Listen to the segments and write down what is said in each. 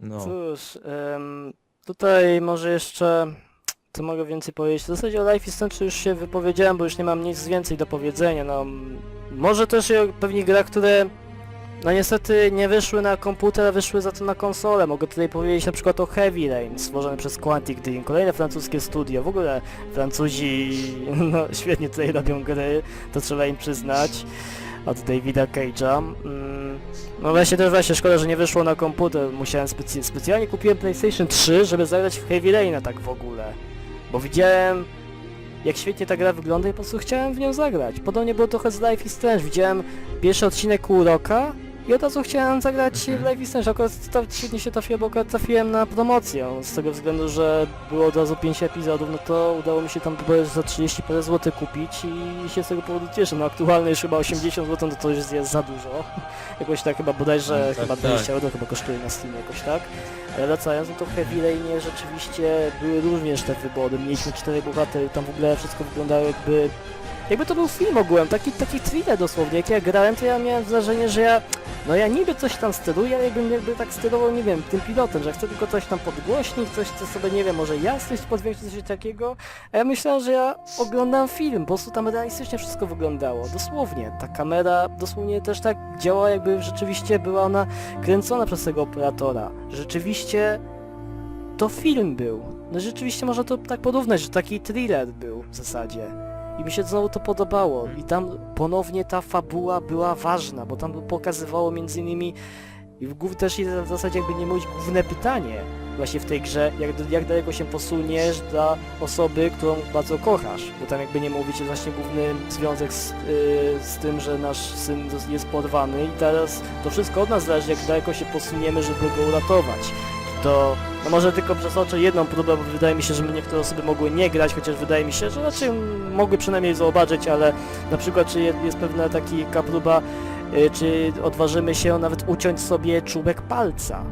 No. Cóż, tutaj może jeszcze, co mogę więcej powiedzieć? W zasadzie o Life is Strange już się wypowiedziałem, bo już nie mam nic więcej do powiedzenia, no... Może też i o pewnych grach, które no niestety nie wyszły na komputer, a wyszły za to na konsolę. Mogę tutaj powiedzieć na przykład o Heavy Rain, stworzone przez Quantic Dream, kolejne francuskie studio. W ogóle Francuzi no, świetnie tutaj robią gry, to trzeba im przyznać. Od Davida Cage'a. Mm, no właśnie też właśnie szkoda, że nie wyszło na komputer. Musiałem specy specjalnie kupiłem PlayStation 3, żeby zagrać w Heavy Raina tak w ogóle. Bo widziałem jak świetnie ta gra wygląda i po prostu chciałem w nią zagrać. Podobnie było trochę z Life is Strange. Widziałem pierwszy odcinek Uroka i od razu chciałem zagrać w Mhm. Life is Strange. Akurat to świetnie się trafiło, bo akurat trafiłem na promocję. Z tego względu, że było od razu 5 epizodów, no to udało mi się tam chyba za 30 parę złotych kupić i się z tego powodu cieszę. No aktualnie już chyba 80 zł, no to już jest za dużo. Jakoś tak chyba bodajże No tak, chyba tak. 20 euro chyba kosztuje na Steam jakoś tak. Ale wracając, no to w Heavy Rainie rzeczywiście były również te wybory. Mieliśmy cztery bohatery, tam w ogóle wszystko wyglądało jakby... Jakby to był film ogółem, taki, taki thriller dosłownie. Jak ja grałem, to ja miałem wrażenie, że ja... No ja niby coś tam steruję, ale jakbym jakby tak sterował, nie wiem, tym pilotem, że chcę tylko coś tam podgłośnić, coś co sobie, nie wiem, może jasność podwiększyć, coś takiego. A ja myślałem, że ja oglądam film, po prostu tam realistycznie wszystko wyglądało. Dosłownie. Ta kamera dosłownie też tak działa, jakby rzeczywiście była ona kręcona przez tego operatora. Rzeczywiście to film był. No rzeczywiście można to tak porównać, że taki thriller był w zasadzie. I mi się znowu to podobało. I tam ponownie ta fabuła była ważna, bo tam pokazywało między innymi i w też jest w zasadzie jakby nie mówić główne pytanie właśnie w tej grze, jak, jak daleko się posuniesz dla osoby, którą bardzo kochasz. Bo tam jakby nie mówić jest właśnie główny związek z, yy, z tym, że nasz syn jest porwany i teraz to wszystko od nas zależy, jak daleko się posuniemy, żeby go uratować. To no może tylko przesoczę jedną próbę, bo wydaje mi się, że niektóre osoby mogły nie grać, chociaż wydaje mi się, że raczej mogły przynajmniej zobaczyć, ale na przykład czy jest, pewna taka próba, y, czy odważymy się nawet uciąć sobie czubek palca.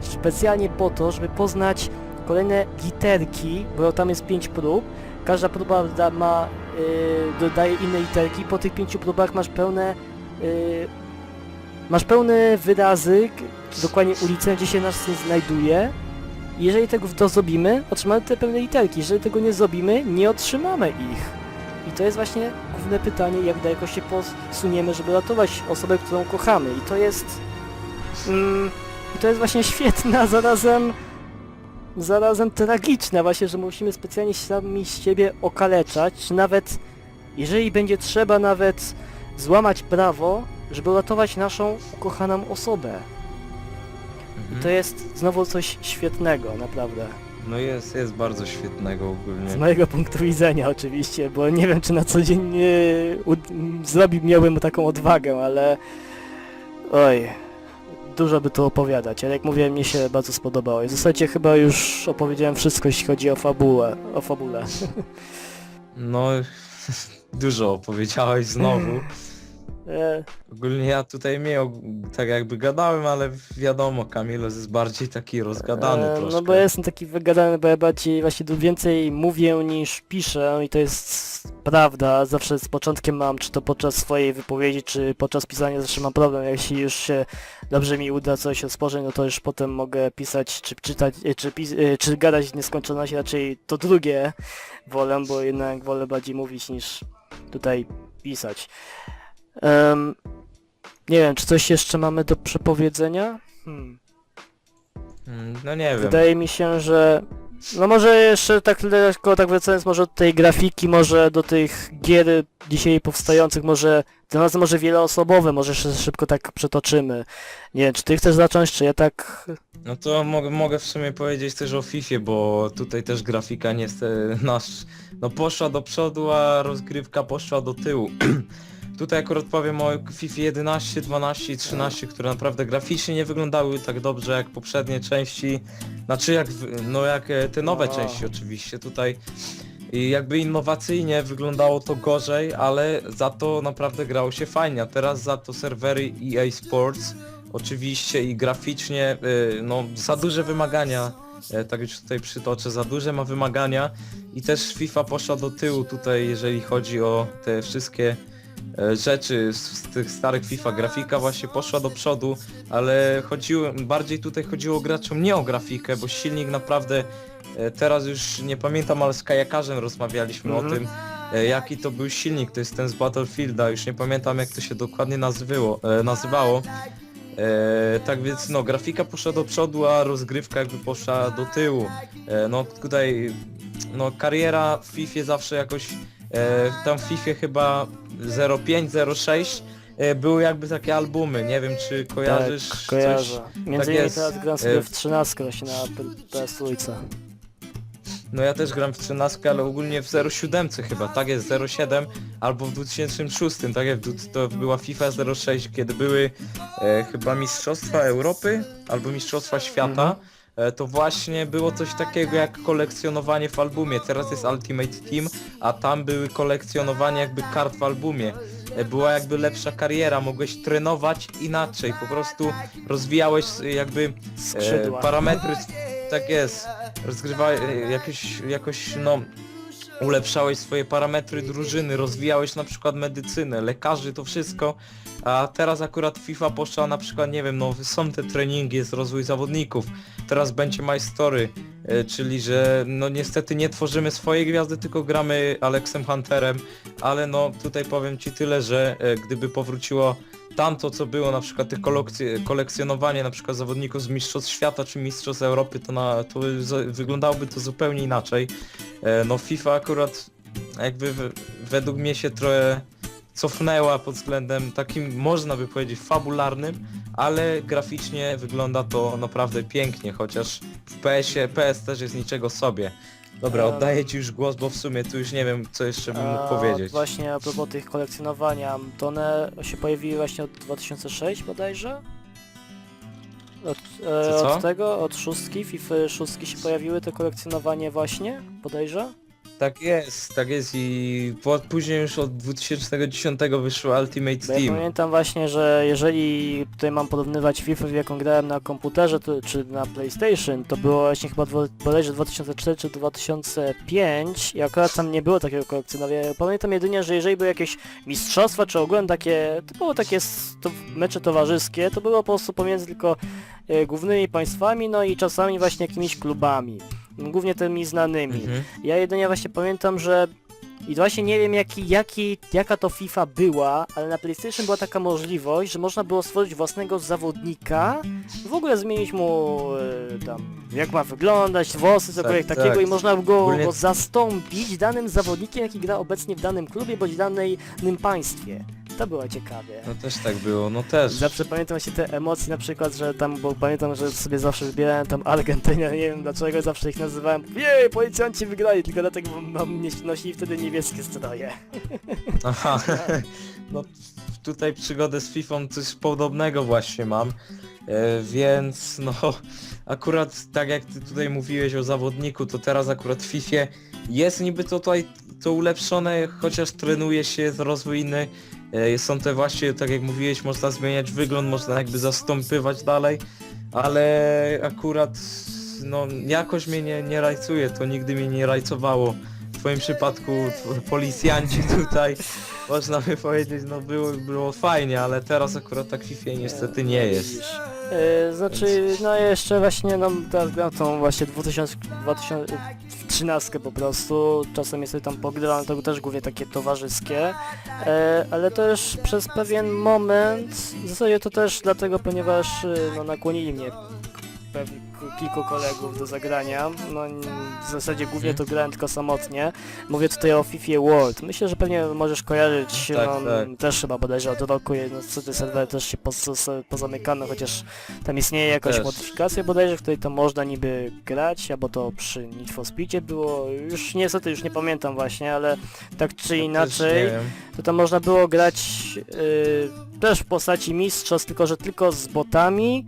Specjalnie po to, żeby poznać kolejne literki, bo tam jest pięć prób. Każda próba da, ma, y, dodaje inne literki. Po tych pięciu próbach masz pełne y, masz pełne wyrazy, dokładnie ulicę, gdzie się nasz syn znajduje. Jeżeli tego to zrobimy, otrzymamy te pełne literki. Jeżeli tego nie zrobimy, nie otrzymamy ich. I to jest właśnie główne pytanie, jak daleko się posuniemy, żeby ratować osobę, którą kochamy. I to jest... Mm, I to jest właśnie świetne, a zarazem... Zarazem tragiczne właśnie, że musimy specjalnie sami z siebie okaleczać, nawet... Jeżeli będzie trzeba nawet złamać prawo, żeby uratować naszą ukochaną osobę. I Mhm. to jest znowu coś świetnego, naprawdę. No jest, jest bardzo świetnego ogólnie. Z mojego punktu widzenia oczywiście, bo nie wiem czy na co dzień m, zrobi miałbym taką odwagę, ale oj, dużo by tu opowiadać, ale jak mówiłem, mnie się bardzo spodobało. I w zasadzie chyba już opowiedziałem wszystko, jeśli chodzi o fabułę, o fabulę. No, dużo opowiedziałeś znowu. E, Ogólnie ja tutaj mnie og- tak jakby gadałem, ale wiadomo, Kamilos jest bardziej taki rozgadany e, troszkę. No bo ja jestem taki wygadany, bo ja bardziej właśnie tu więcej mówię niż piszę i to jest prawda. Zawsze z początkiem mam, czy to podczas swojej wypowiedzi, czy podczas pisania zawsze mam problem. Jeśli już się dobrze mi uda coś rozpocząć, no to już potem mogę pisać, czy czytać, e, czy, pis, e, czy gadać w nieskończoność. Raczej to drugie wolę, bo jednak wolę bardziej mówić niż tutaj pisać. Em, nie wiem, czy coś jeszcze mamy do przepowiedzenia? Hmm. Mm, No nie wiem. Wydaje mi się, że... No może jeszcze tak tylko tak wracając może do tej grafiki, może do tych gier dzisiaj powstających, może tym razem może wieloosobowe, może jeszcze szybko tak przetoczymy. Nie wiem, czy ty chcesz zacząć, czy ja tak... No to mogę, mogę w sumie powiedzieć też o FIFA, bo tutaj też grafika niestety nasz, no poszła do przodu, a rozgrywka poszła do tyłu. tutaj akurat powiem o FIFA 11, 12 i 13, które naprawdę graficznie nie wyglądały tak dobrze jak poprzednie części. Znaczy jak, w- no jak e, te nowe No. części oczywiście. Tutaj i jakby innowacyjnie wyglądało to gorzej, ale za to naprawdę grało się fajnie. A teraz za to serwery EA Sports oczywiście i graficznie y, no za duże wymagania e, tak już tutaj przytoczę, za duże ma wymagania i też FIFA poszła do tyłu tutaj jeżeli chodzi o te wszystkie e, rzeczy z, z tych starych FIFA. Grafika właśnie poszła do przodu, ale chodziło, bardziej tutaj chodziło graczom nie o grafikę, bo silnik naprawdę e, teraz już nie pamiętam, ale z kajakarzem rozmawialiśmy Mhm. o tym, e, jaki to był silnik, to jest ten z Battlefielda, już nie pamiętam jak to się dokładnie nazywało, e, nazywało. E, tak więc no, grafika poszła do przodu, a rozgrywka jakby poszła do tyłu. E, no tutaj, no kariera w FIFA zawsze jakoś, e, tam w FIFA chyba 05-06 e, były jakby takie albumy, nie wiem czy kojarzysz tak, coś? kojarzę. Między innymi teraz gram sobie e, w 13 właśnie na PS Trójce. No ja też gram w 13, ale ogólnie w 07 chyba, tak jest 07 albo w 2006, tak jak to była FIFA 06, kiedy były e, chyba Mistrzostwa Europy albo Mistrzostwa Świata. Mhm. E, to właśnie było coś takiego jak kolekcjonowanie w albumie. Teraz jest Ultimate Team, a tam były kolekcjonowanie jakby kart w albumie. E, Była jakby lepsza kariera, mogłeś trenować inaczej, po prostu rozwijałeś e, jakby e, Skrzydła. parametry, tak jest, rozgrywałeś e, jakoś, jakoś no ulepszałeś swoje parametry drużyny, rozwijałeś na przykład medycynę, lekarzy, to wszystko, a teraz akurat FIFA poszła na przykład, nie wiem, no są te treningi, jest rozwój zawodników, teraz będzie My Story, e, czyli że no niestety nie tworzymy swojej gwiazdy, tylko gramy Alexem Hunterem, ale no tutaj powiem Ci tyle, że e, gdyby powróciło tamto co było, na przykład te kolekcjonowanie na przykład zawodników z Mistrzostw Świata czy Mistrzostw Europy, to, na, to wyglądałoby to zupełnie inaczej. E, No FIFA akurat jakby według mnie się trochę cofnęła pod względem takim, można by powiedzieć, fabularnym, ale graficznie wygląda to naprawdę pięknie, chociaż w PS-ie, PS też jest niczego sobie. Dobra, E, oddaję Ci już głos, bo w sumie tu już nie wiem, co jeszcze bym mógł A powiedzieć. Właśnie a propos tych kolekcjonowania, to one się pojawiły właśnie od 2006 bodajże? Od, e, Co, co? od tego, od szóstki, FIFA szóstki się pojawiły te kolekcjonowanie właśnie, bodajże? Tak jest, tak jest i po, później już od 2010 wyszło Ultimate Bo ja Team. pamiętam właśnie, że jeżeli tutaj mam porównywać FIFA, w jaką grałem na komputerze to, czy na PlayStation, to było właśnie chyba dwo- bodajże 2004 czy 2005 i akurat tam nie było takiego kolekcjonowania. Pamiętam jedynie, że jeżeli były jakieś mistrzostwa, czy ogólnie takie, typowo takie s- to, mecze towarzyskie, to było po prostu pomiędzy tylko e, głównymi państwami, no i czasami właśnie jakimiś klubami. Głównie tymi znanymi. Mhm. Ja jedynie właśnie pamiętam, że i właśnie nie wiem jaki, jaki, jaka to FIFA była, ale na PlayStation była taka możliwość, że można było stworzyć własnego zawodnika, w ogóle zmienić mu e, tam, jak ma wyglądać, włosy, cokolwiek Tak, takiego tak. i można go, Ogólnie- go zastąpić danym zawodnikiem, jaki gra obecnie w danym klubie bądź danej- danym państwie. To było ciekawie. No też tak było, no też. Zawsze pamiętam właśnie te emocje na przykład, że tam, bo pamiętam, że sobie zawsze wybierałem tam Argentynę, nie wiem dlaczego, zawsze ich nazywałem Jej, policjanci wygrali, tylko dlatego bo mam, nosili wtedy niebieskie stroje. Aha, no tutaj przygodę z FIFA coś podobnego właśnie mam, e, więc no akurat tak jak ty tutaj mówiłeś o zawodniku, to teraz akurat w FIFA jest niby to tutaj to ulepszone, chociaż trenuje się, rozwój inny, e, są te właśnie, tak jak mówiłeś, można zmieniać wygląd, można jakby zastąpywać dalej, ale akurat no jakoś mnie nie, nie rajcuje, to nigdy mnie nie rajcowało. W twoim przypadku policjanci tutaj można by powiedzieć, no było, było fajnie, ale teraz akurat tak FIFA niestety nie jest. E, znaczy, no jeszcze właśnie no, tą właśnie 2000, 2013 po prostu, czasem sobie tam pogrywam, to też głównie takie towarzyskie, e, ale już przez pewien moment, w zasadzie to też dlatego, ponieważ e, no, nakłonili mnie pewni kilku kolegów do zagrania, no w zasadzie głównie to grałem tylko samotnie, mówię tutaj o FIFA World, myślę, że pewnie możesz kojarzyć, Tak, no, tak. też chyba bodajże od roku, no, co te serwery też się poz, pozamykano, chociaż tam istnieje jakaś Też. modyfikacja bodajże, w której to można niby grać, albo to przy Need for Speedzie było, już niestety już nie pamiętam właśnie, ale tak czy też inaczej, nie wiem. to tam można było grać yy, też w postaci mistrzostw, tylko że tylko z botami,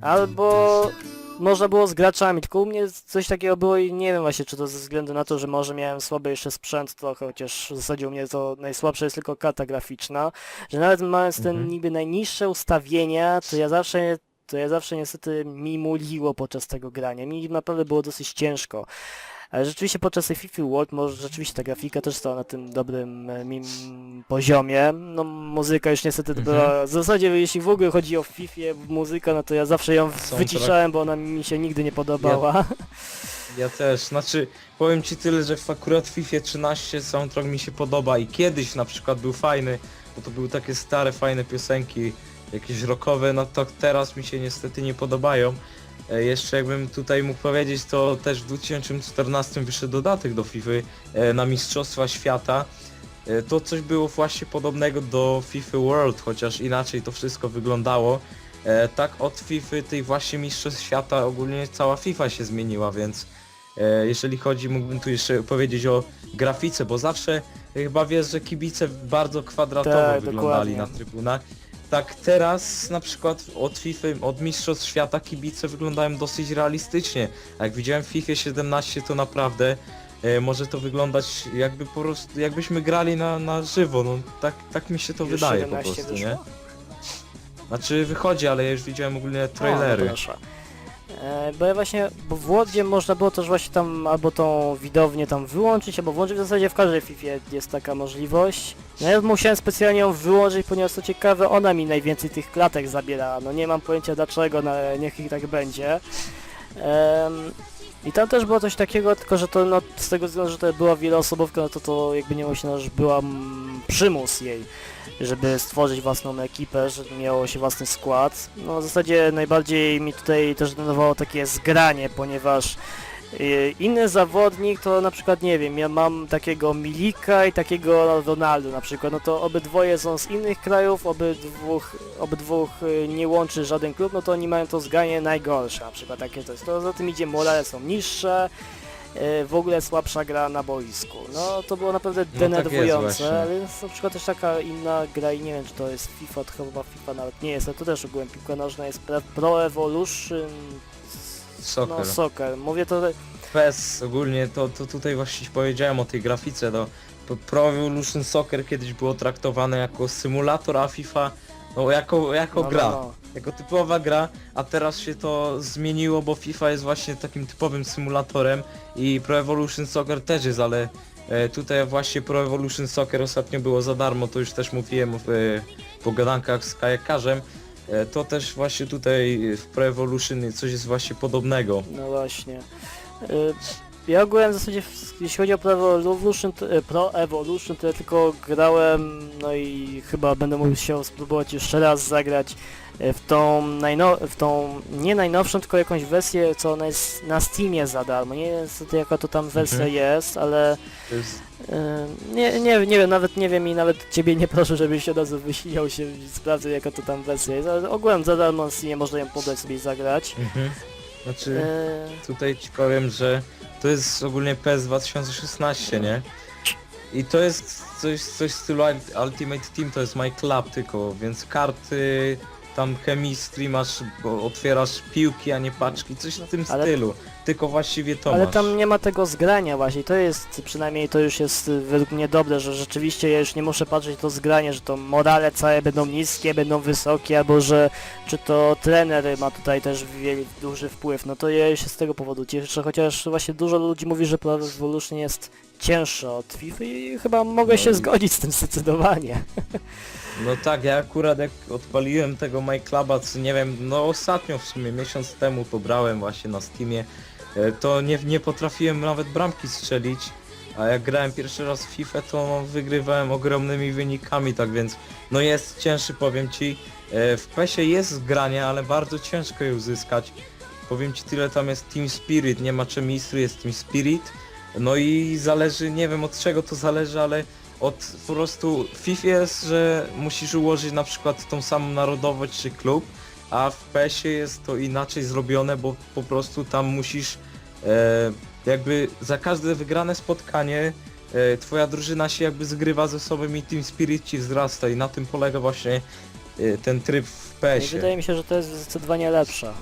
albo można było z graczami, tylko u mnie coś takiego było i nie wiem właśnie czy to ze względu na to, że może miałem słaby jeszcze sprzęt trochę, chociaż w zasadzie u mnie to najsłabsze jest tylko karta graficzna, że nawet mając ten Mhm. niby najniższe ustawienia, to ja zawsze to ja zawsze niestety mi muliło podczas tego grania, mi naprawdę było dosyć ciężko. Ale rzeczywiście podczas tej FIFA World może rzeczywiście ta grafika też stała na tym dobrym e, mim poziomie. No muzyka już niestety Mhm. była, w zasadzie jeśli w ogóle chodzi o FIFA muzyka, no to ja zawsze ją Soundtrack. wyciszałem, bo ona mi się nigdy nie podobała. Ja też, znaczy powiem ci tyle, że w akurat w FIFA 13 soundtrack mi się podoba i kiedyś na przykład był fajny, bo to były takie stare fajne piosenki, jakieś rockowe, no to teraz mi się niestety nie podobają. E, jeszcze jakbym tutaj mógł powiedzieć, to też w 2014 wyszedł dodatek do FIFA e, na Mistrzostwa Świata. E, to coś było właśnie podobnego do FIFA World, chociaż inaczej to wszystko wyglądało. E, tak od FIFA tej właśnie Mistrzostw Świata ogólnie cała FIFA się zmieniła, więc e, jeżeli chodzi, mógłbym tu jeszcze powiedzieć o grafice, bo zawsze e, chyba wiesz, że kibice bardzo kwadratowo Tak, wyglądali dokładnie. na trybunach. Tak teraz na przykład od FIFA, od Mistrzostw Świata kibice wyglądają dosyć realistycznie. A jak widziałem w FIFA 17 to naprawdę e, może to wyglądać jakby po prostu, jakbyśmy grali na, na żywo, no tak, tak mi się to Już wydaje po 17 prostu, wyszło? nie? Znaczy wychodzi, ale ja już widziałem ogólnie O, trailery. no proszę. E, bo ja właśnie, bo w Wordzie można było też właśnie tam albo tą widownię tam wyłączyć, albo włączyć, w zasadzie w każdej FIFA jest taka możliwość. No ja musiałem specjalnie ją wyłączyć, ponieważ co ciekawe, ona mi najwięcej tych klatek zabierała, no nie mam pojęcia dlaczego, no, niech ich tak będzie. I tam też było coś takiego, tylko że to no, z tego względu, że to była wieloosobówka, no to to jakby nie myślę, że była przymus jej, żeby stworzyć własną ekipę, że miało się własny skład. No w zasadzie najbardziej mi tutaj też denerwowało takie zgranie, ponieważ inny zawodnik to na przykład nie wiem, ja mam takiego Milika i takiego Ronaldo na przykład, no to obydwoje są z innych krajów, obydwóch, obydwóch y, nie łączy żaden klub, no to oni mają to zgranie najgorsze, na przykład takie coś. To za tym idzie morale są niższe, y, w ogóle słabsza gra na boisku. No to było naprawdę tak denerwujące, właśnie. ale jest na przykład też taka inna gra i nie wiem czy to jest FIFA, to chyba FIFA nawet nie jest, ale to też ogółem piłka nożna jest Pro Evolution Soccer. no soccer. Mówię to PES ogólnie to, to tutaj właśnie powiedziałem o tej grafice, to to Pro Evolution Soccer kiedyś było traktowane jako symulator, a FIFA no jako, jako no, gra, No, no. jako typowa gra, a teraz się to zmieniło, bo FIFA jest właśnie takim typowym symulatorem i Pro Evolution Soccer też jest, ale e, tutaj właśnie Pro Evolution Soccer ostatnio było za darmo, to już też mówiłem w e, pogadankach z kajakarzem, e, to też właśnie tutaj w Pro Evolution coś jest właśnie podobnego. No właśnie. Y, Ja ogółem w zasadzie, w- jeśli chodzi o Pro Evolution, to, y, Pro Evolution, to ja tylko grałem, no i chyba będę musiał spróbować jeszcze raz zagrać y, w tą, najno, w tą nie najnowszą, tylko jakąś wersję, co ona jest na Steamie za darmo. Nie wiem niestety jaka to tam wersja Mhm. jest, ale To jest nie, nie, nie wiem, nawet nie wiem i nawet ciebie nie proszę, żebyś od razu wysilał się i sprawdzał jaka to tam wersja jest, ale ogółem za darmo Steamie można ją pobrać sobie i zagrać. Mhm. Znaczy, tutaj ci powiem, że to jest ogólnie PS 2016, nie? I to jest coś, coś w stylu Ult- Ultimate Team, to jest My Club tylko, więc karty, tam chemistry masz, bo otwierasz piłki, a nie paczki, coś w tym Ale- stylu. Tylko właściwie to Ale masz. tam nie ma tego zgrania właśnie, to jest, przynajmniej to już jest y, według mnie dobre, że rzeczywiście ja już nie muszę patrzeć to zgranie, że to morale całe będą niskie, będą wysokie, albo że czy to trener ma tutaj też wiel, duży wpływ, no to ja się z tego powodu cieszę, chociaż właśnie dużo ludzi mówi, że Pro Evolution jest cięższe od FIFA i chyba mogę No się i- zgodzić z tym zdecydowanie. No tak, ja akurat jak odpaliłem tego My Cluba, co nie wiem, no ostatnio w sumie miesiąc temu pobrałem właśnie na Steamie, e, to nie, nie potrafiłem nawet bramki strzelić, a jak grałem pierwszy raz w FIFA, to no, wygrywałem ogromnymi wynikami, tak więc no jest cięższy, powiem ci. E, W PESie jest granie, ale bardzo ciężko je uzyskać. Powiem ci tyle, tam jest Team Spirit, nie ma czemistry, jest Team Spirit. No i zależy, nie wiem od czego to zależy, ale od po prostu FIFA jest, że musisz ułożyć na przykład tą samą narodowość czy klub, a w PESie jest to inaczej zrobione, bo po prostu tam musisz e, jakby za każde wygrane spotkanie e, twoja drużyna się jakby zgrywa ze sobą i Team Spirit ci wzrasta i na tym polega właśnie e, ten tryb w PESie. wydaje mi się, że to jest zdecydowanie lepsze.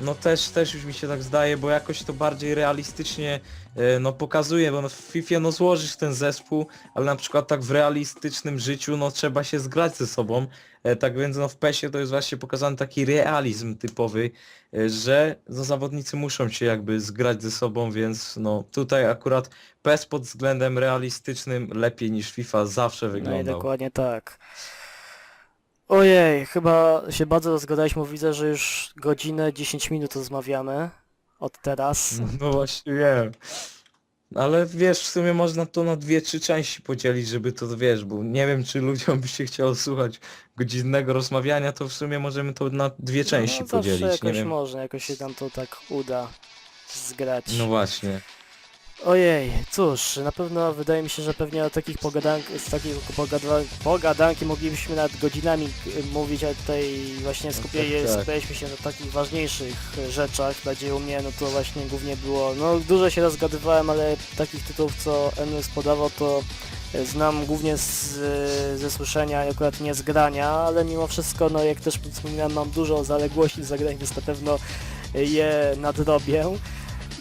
No też, też już mi się tak zdaje, bo jakoś to bardziej realistycznie e, no pokazuje, bo no w FIFA no złożysz ten zespół, ale na przykład tak w realistycznym życiu no trzeba się zgrać ze sobą. E, Tak więc no w PESie to jest właśnie pokazany taki realizm typowy, e, że no, zawodnicy muszą się jakby zgrać ze sobą, więc no tutaj akurat PES pod względem realistycznym lepiej niż FIFA zawsze No i wyglądał. dokładnie tak. Ojej, chyba się bardzo rozgadaliśmy, bo widzę, że już godzinę 10 minut rozmawiamy od teraz. No właśnie wiem. Ale wiesz, w sumie można to na dwie, trzy części podzielić, żeby to wiesz, bo nie wiem czy ludziom by się chciało słuchać godzinnego rozmawiania, to w sumie możemy to na dwie części no, zawsze podzielić, nie jakoś wiem. można, jakoś się nam to tak uda zgrać. No właśnie. Ojej, cóż, na pewno wydaje mi się, że pewnie o takich pogadank, z pogada, pogadanki moglibyśmy nad godzinami y, mówić, ale tutaj właśnie skupiali, tak, tak. skupialiśmy się na takich ważniejszych y, rzeczach. Bardziej u mnie, no to właśnie głównie było, no dużo się rozgadywałem, ale takich tytułów, co NS podawał, to y, znam głównie z, ze słyszenia i akurat nie z grania, ale mimo wszystko, no jak też wspominałem, mam dużo zaległości zagrań, więc na pewno je nadrobię.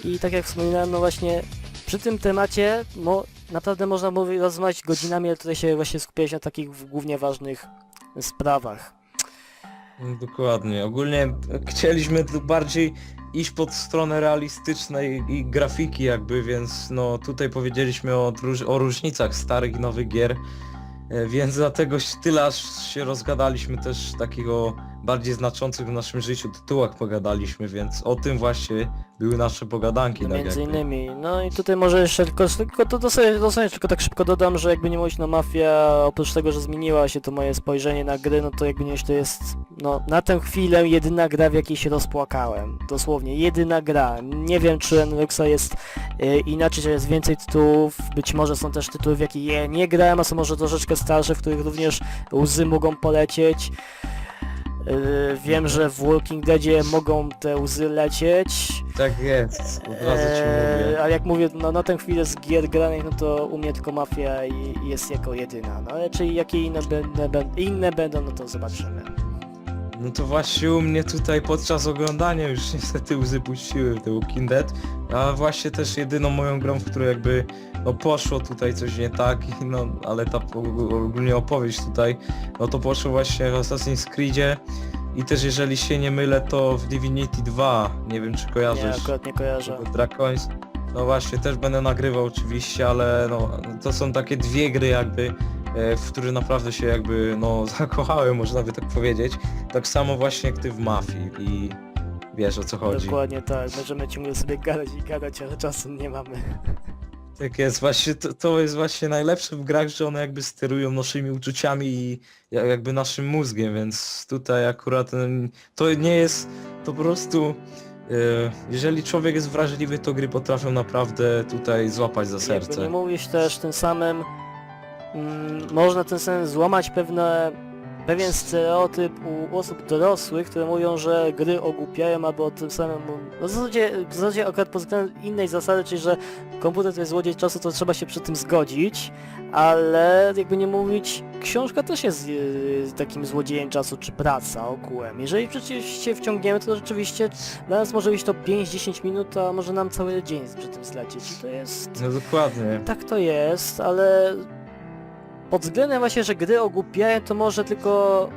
I tak jak wspominałem, no właśnie przy tym temacie mo, naprawdę można mówić, rozmawiać godzinami, ale tutaj się właśnie skupiać na takich głównie ważnych sprawach. No, Dokładnie. Ogólnie chcieliśmy tu bardziej iść pod stronę realistycznej i grafiki jakby, więc no tutaj powiedzieliśmy o, o różnicach starych i nowych gier, e, więc dlatego tyle aż się rozgadaliśmy też takiego bardziej znaczących w naszym życiu tytułach pogadaliśmy, więc o tym właśnie były nasze pogadanki. No, tak między jakby. innymi. No i tutaj może jeszcze tylko, tylko to dosłownie, dosłownie tylko tak szybko dodam, że jakby nie mówić, no Mafia, oprócz tego, że zmieniła się to moje spojrzenie na gry, no to jakby nie to jest, no na tę chwilę jedyna gra, w jakiej się rozpłakałem. Dosłownie, jedyna gra. Nie wiem, czy Enluxa jest e, inaczej, że jest więcej tytułów, być może są też tytuły, w jakie je nie grałem, a są może troszeczkę starsze, w których również łzy mogą polecieć. E, Wiem, że w Walking Deadzie mogą te łzy lecieć, Tak jest, od razu ci Eee, mówię. A jak mówię, no na tę chwilę z gier granych, no to u mnie tylko Mafia i, jest jako jedyna. No ale czy jakie inne, będę, inne będą, no to zobaczymy. No to właśnie u mnie tutaj podczas oglądania już niestety łzy puściły The Walking Dead, a właśnie też jedyną moją grą, w której jakby no poszło tutaj coś nie tak, no ale ta og- ogólnie opowieść tutaj, no to poszło właśnie w Assassin's Creedzie i też jeżeli się nie mylę to w Divinity 2, nie wiem czy Nie, kojarzysz akurat nie kojarzę. tego Draconis. No właśnie, też będę nagrywał oczywiście, ale no to są takie dwie gry jakby, w które naprawdę się jakby no zakochałem, można by tak powiedzieć. Tak samo właśnie jak ty w Mafii i wiesz o co chodzi. Dokładnie tak, możemy ciągle sobie gadać i gadać, ale czasu nie mamy. Tak jest, właśnie to, to jest właśnie najlepsze w grach, że one jakby sterują naszymi uczuciami i ja- jakby naszym mózgiem, więc tutaj akurat to nie jest, to po prostu e, jeżeli człowiek jest wrażliwy, to gry potrafią naprawdę tutaj złapać za Jakby serce. nie mówisz też tym samym, mm, można tym samym złamać pewne, pewien stereotyp u osób dorosłych, które mówią, że gry ogłupiają, albo tym samym, no w zasadzie, w zasadzie akurat pod względem innej zasady, czyli że komputer to jest złodziej czasu, to trzeba się przy tym zgodzić, ale jakby nie mówić, książka też jest yy, takim złodziejem czasu, czy praca ogółem. Jeżeli przecież się wciągniemy, to rzeczywiście dla nas może być to 5-10 minut, a może nam cały dzień przy tym zlecieć i to jest... No dokładnie. Tak to jest, ale pod względem właśnie, że gry ogłupiają, to może tylko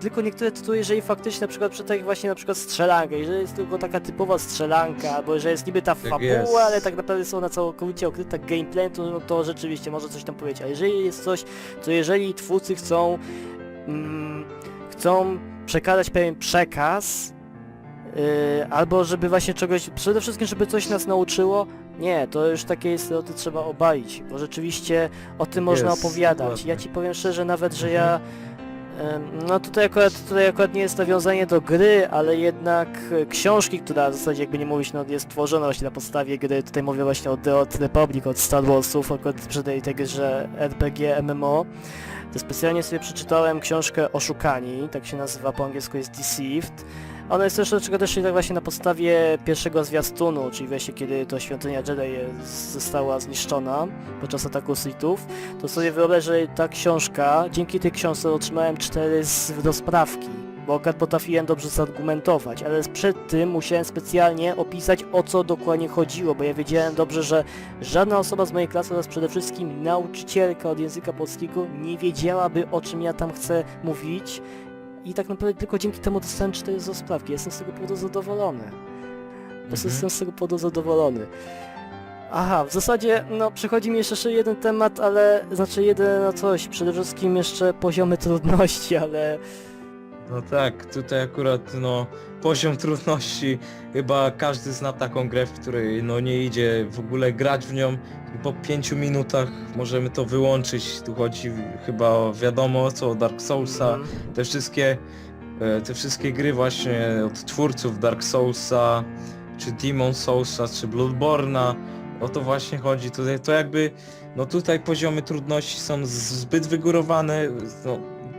tylko niektóre tytuły, jeżeli faktycznie na przykład przy takich właśnie na przykład strzelankę, jeżeli jest tylko taka typowa strzelanka, albo że jest niby ta fabuła, jest. ale tak naprawdę są ona całkowicie okryta gameplay, to, no to rzeczywiście może coś tam powiedzieć. A jeżeli jest coś, to jeżeli twórcy chcą mm, chcą przekazać pewien przekaz, yy, albo żeby właśnie czegoś, przede wszystkim żeby coś nas nauczyło, nie, to już takie stereotypy trzeba obalić, bo rzeczywiście o tym można Jest, opowiadać. dokładnie. Ja ci powiem szczerze nawet, że Mhm. ja em, no tutaj akurat, tutaj akurat nie jest nawiązanie do gry, ale jednak e, książki, która w zasadzie jakby nie mówić, no jest tworzona właśnie na podstawie gry, tutaj mówię właśnie o The Old Republic, od Star Warsów, akurat przy tej, tej grze RPG, MMO, to specjalnie sobie przeczytałem książkę Oszukani, tak się nazywa, po angielsku jest Deceived. Ona jest troszeczkę też tak właśnie na podstawie pierwszego zwiastunu, czyli właśnie kiedy to świątynia Jedi jest- została zniszczona podczas ataku Sithów, to sobie wyobraź, że ta książka, dzięki tej książce otrzymałem cztery z rozprawki. bo akurat potrafiłem dobrze zargumentować, ale przed tym musiałem specjalnie opisać o co dokładnie chodziło, bo ja wiedziałem dobrze, że żadna osoba z mojej klasy oraz przede wszystkim nauczycielka od języka polskiego nie wiedziałaby o czym ja tam chcę mówić i tak naprawdę tylko dzięki temu dostałem 4 z sprawki. Jestem z tego powodu zadowolony. Po prostu Mhm. jestem z tego powodu zadowolony. Aha, w zasadzie, no, przychodzi mi jeszcze jeden temat, ale, znaczy jeden, no coś, przede wszystkim jeszcze poziomy trudności, ale No tak, tutaj akurat no poziom trudności. Chyba każdy zna taką grę, w której no nie idzie w ogóle grać w nią. I po pięciu minutach możemy to wyłączyć. Tu chodzi chyba o wiadomo co, o Dark Soulsa, mm, te wszystkie e, te wszystkie gry właśnie od twórców Dark Soulsa, czy Demon Soulsa, czy Bloodborne'a, o to właśnie chodzi. Tutaj to jakby, no tutaj poziomy trudności są zbyt wygórowane, no,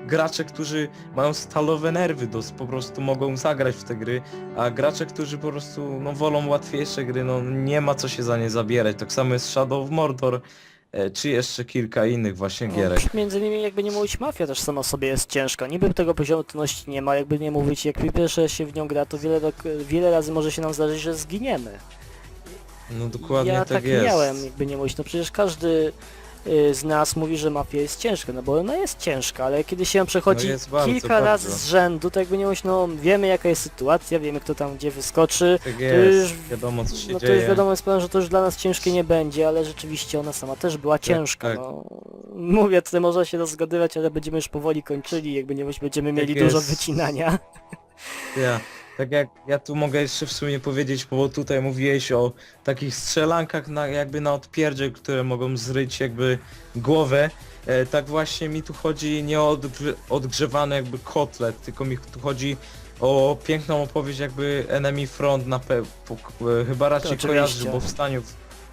gracze, którzy mają stalowe nerwy, dos, po prostu mogą zagrać w te gry, a gracze, którzy po prostu no, wolą łatwiejsze gry, no nie ma co się za nie zabierać. Tak samo jest Shadow of Mordor, e, czy jeszcze kilka innych właśnie gierek. no, między innymi jakby nie mówić, mafia też sama sobie jest ciężka. Niby tego poziomu trudności nie ma, jakby nie mówić, jak pierwsze się w nią gra, to wiele, rok- wiele razy może się nam zdarzyć, że zginiemy. No dokładnie ja tak, tak jest. miałem, jakby nie mówić, no przecież każdy z nas mówi, że mafia jest ciężka, no bo ona jest ciężka, ale kiedy się ją przechodzi No jest bardzo, kilka bardzo. razy z rzędu, to jakby nie mówić, no wiemy jaka jest sytuacja, wiemy kto tam gdzie wyskoczy, Tak To jest, już- wiadomo co się no to dzieje. już wiadomo jest pewne, że to już dla nas ciężkie nie będzie, ale rzeczywiście ona sama też była ciężka, tak. no. Mówię, tutaj można się rozgadywać, ale będziemy już powoli kończyli, jakby nie będziemy mieli Tak dużo jest. wycinania. Ja, tak jak ja tu mogę jeszcze w sumie powiedzieć, bo tutaj mówiłeś o takich strzelankach na, jakby na odpierdzie, które mogą zryć jakby głowę. E, tak właśnie mi tu chodzi nie o odgrze- odgrzewany jakby kotlet, tylko mi tu chodzi o piękną opowieść jakby Enemy Front na pe- po, e, chyba raczej Oczywiście. kojarzysz o powstaniu.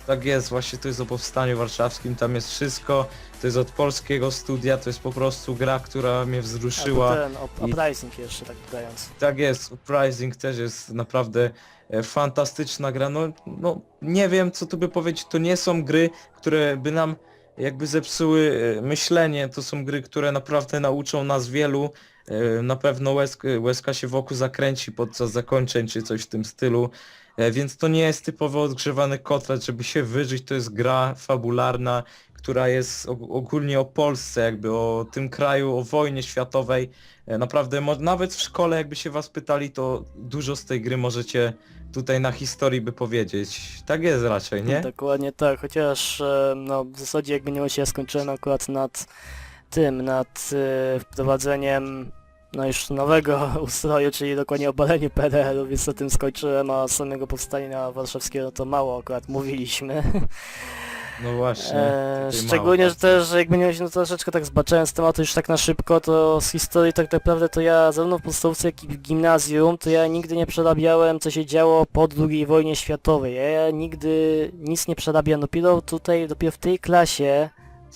Tak jest, właśnie to jest o powstaniu warszawskim, tam jest wszystko, to jest od polskiego studia, to jest po prostu gra, która mnie wzruszyła. Albo ten, op- i- uprising jeszcze tak dodając. Tak jest, Uprising też jest naprawdę e, fantastyczna gra. No, no nie wiem co tu by powiedzieć, to nie są gry, które by nam jakby zepsuły e, myślenie, to są gry, które naprawdę nauczą nas wielu. E, Na pewno łezka, łezka się wokół zakręci podczas zakończeń czy coś w tym stylu. E, Więc to nie jest typowy odgrzewany kotlet, żeby się wyżyć, to jest gra fabularna, która jest og- ogólnie o Polsce, jakby o tym kraju, o wojnie światowej. E, Naprawdę, nawet w szkole jakby się was pytali, to dużo z tej gry możecie tutaj na historii by powiedzieć. Tak jest raczej, nie? Dokładnie tak, chociaż e, no w zasadzie jakby nie mówić, ja skończyłem akurat nad tym, nad wprowadzeniem no już nowego ustroju, czyli dokładnie obaleniu PRL-u, więc na tym skończyłem, a samego powstania warszawskiego to mało akurat mówiliśmy. No właśnie. E, szczególnie, mało że też jakby nie no troszeczkę tak zbaczając z tematu już tak na szybko, to z historii tak naprawdę to ja zarówno w podstawówce jak i w gimnazjum, to ja nigdy nie przerabiałem co się działo po II wojnie światowej. Ja, ja nigdy nic nie przerabiałem, dopiero tutaj, dopiero w tej klasie,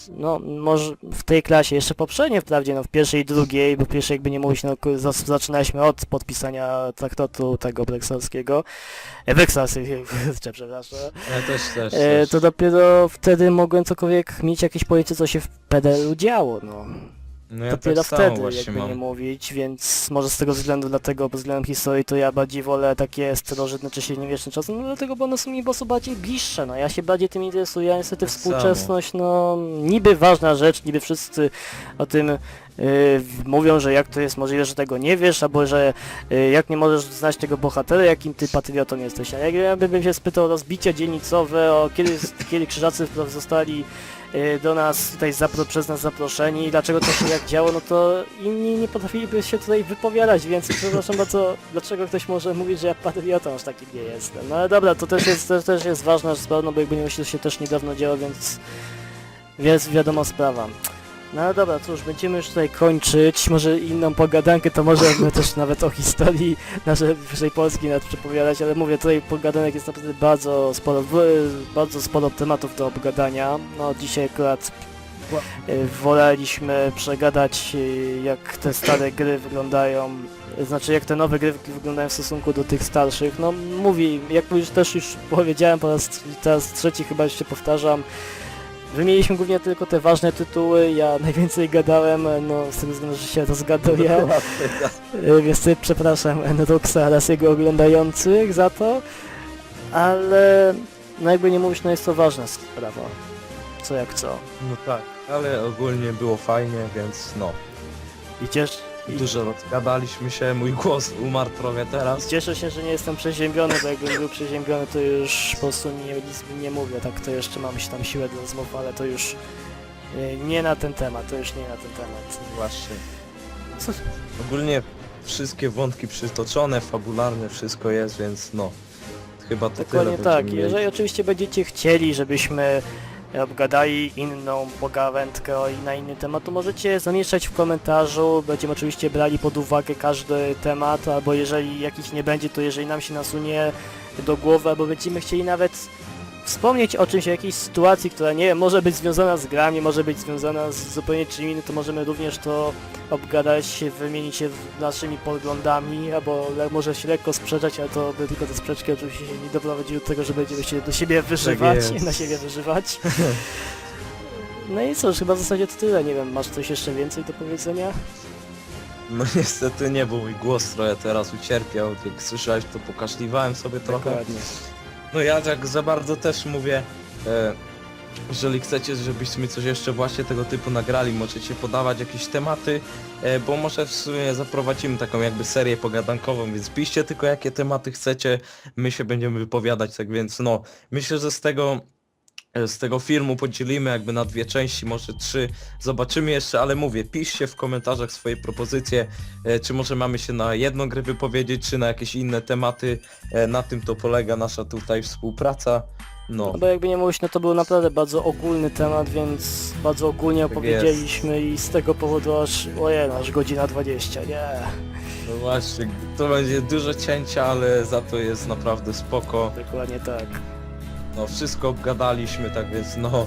no może w tej klasie, jeszcze poprzednio wprawdzie, no w pierwszej i drugiej, bo w pierwszej jakby nie mówić, no zas- zaczynaliśmy od podpisania traktatu tego breksalskiego, e, breksalskiego, przepraszam, Ja też, też, E, też. to dopiero wtedy mogłem cokolwiek mieć jakieś pojęcie co się w PDL-u działo, no. No ja dopiero tak wtedy jakby nie mam. mówić, więc może z tego względu, dlatego pod względem historii to ja bardziej wolę takie starożytne czy średniowieczne czasy, no dlatego, bo one są mi po prostu bardziej bliższe, no ja się bardziej tym interesuję, a niestety Tak współczesność, no niby ważna rzecz, niby wszyscy o tym mówią, że jak to jest możliwe, że tego nie wiesz, albo że yy, jak nie możesz znać tego bohatera, jakim ty patriotą jesteś, a jak ja bym się spytał o rozbicia dzielnicowe, o kiedy, kiedy krzyżacy zostali y, do nas tutaj zapro, przez nas zaproszeni i dlaczego to się jak działo, no to inni nie potrafiliby się tutaj wypowiadać, więc przepraszam bardzo, dlaczego ktoś może mówić, że ja patriotą aż taki nie jestem. No ale dobra, to też jest, to też jest ważna sprawa, no bo jakby nie myślę, się też niedawno działo, więc jest wiadoma sprawa. No dobra, cóż, będziemy już tutaj kończyć, może inną pogadankę, to możemy też nawet o historii naszej wyższej Polski nawet przepowiadać, ale mówię, tutaj pogadanek jest naprawdę bardzo sporo, bardzo sporo tematów do obgadania. No dzisiaj akurat e, woleliśmy przegadać e, jak te stare gry wyglądają, znaczy jak te nowe gry wyglądają w stosunku do tych starszych. No mówi, jak już też już powiedziałem po raz teraz trzeci chyba jeszcze powtarzam, Wymieniliśmy głównie tylko te ważne tytuły, ja najwięcej gadałem, no z tego względu, że się rozgaduję, y, więc przepraszam Enroxa oraz jego oglądających za to, ale no jakby nie mówić, no jest to ważna sprawa, co jak co. No tak, ale ogólnie było fajnie, więc no. I cieszę, Dużo rozgadaliśmy się, mój głos umarł trochę teraz. cieszę się, że nie jestem przeziębiony, bo jakbym był przeziębiony, to już po prostu nie, nic nie mówię, tak to jeszcze mam się tam siłę do rozmów, ale to już y, nie na ten temat, to już nie na ten temat. Właśnie. Co? Ogólnie wszystkie wątki przytoczone, fabularne, wszystko jest, więc no. Chyba to Dokładnie tyle tak. będziemy mieli. Jeżeli oczywiście będziecie chcieli, żebyśmy obgadali inną pogawędkę o na inny temat, to możecie zamieszczać w komentarzu. Będziemy oczywiście brali pod uwagę każdy temat, albo jeżeli jakiś nie będzie, to jeżeli nam się nasunie do głowy, albo będziemy chcieli nawet wspomnieć o czymś, o jakiejś sytuacji, która nie wiem, może być związana z grami, może być związana z zupełnie czym innym, to możemy również to obgadać, wymienić się naszymi poglądami, albo może się lekko sprzeczać, ale to by tylko te sprzeczki oczywiście się nie doprowadziły do tego, że będziemy się do siebie wyżywać, jest. na siebie wyżywać. No i cóż, chyba w zasadzie to tyle, nie wiem, masz coś jeszcze więcej do powiedzenia? No niestety nie, bo mój głos trochę teraz ucierpiał. Jak słyszałeś, to pokaszliwałem sobie trochę. Dokładnie. No ja tak za bardzo też mówię, e, jeżeli chcecie, żebyśmy coś jeszcze właśnie tego typu nagrali, możecie podawać jakieś tematy, e, bo może w sumie zaprowadzimy taką jakby serię pogadankową, więc piszcie tylko jakie tematy chcecie, my się będziemy wypowiadać, tak więc no, myślę, że z tego z tego filmu podzielimy jakby na dwie części, może trzy, zobaczymy jeszcze, ale mówię, piszcie w komentarzach swoje propozycje, e, czy może mamy się na jedną grę wypowiedzieć, czy na jakieś inne tematy, E, Na tym to polega nasza tutaj współpraca. No, No bo jakby nie mówić, no to był naprawdę bardzo ogólny temat, więc bardzo ogólnie Tak opowiedzieliśmy i z tego powodu aż, ojej, no, aż godzina 20, nie. no właśnie, to będzie dużo cięcia, ale za to jest naprawdę spoko. Dokładnie tak. No, wszystko obgadaliśmy, tak więc no,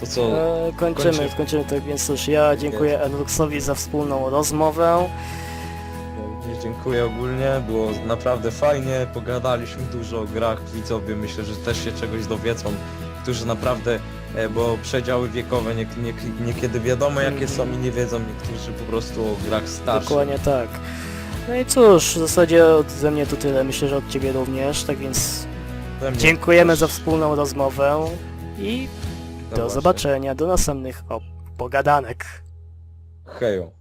to co, E, kończymy, kończy- kończymy tak więc cóż, ja dziękuję Enruxowi za wspólną rozmowę. no, dziękuję ogólnie, było naprawdę fajnie, pogadaliśmy dużo o grach, widzowie myślę, że też się czegoś dowiedzą, którzy naprawdę, e, bo przedziały wiekowe nie, nie, niekiedy wiadomo jakie są i nie wiedzą, niektórzy po prostu o grach starszych. Dokładnie tak. No i cóż, w zasadzie ode mnie to tyle, myślę, że od Ciebie również, tak więc dziękujemy za wspólną rozmowę i do zobaczenia, do następnych o, pogadanek. Hejo.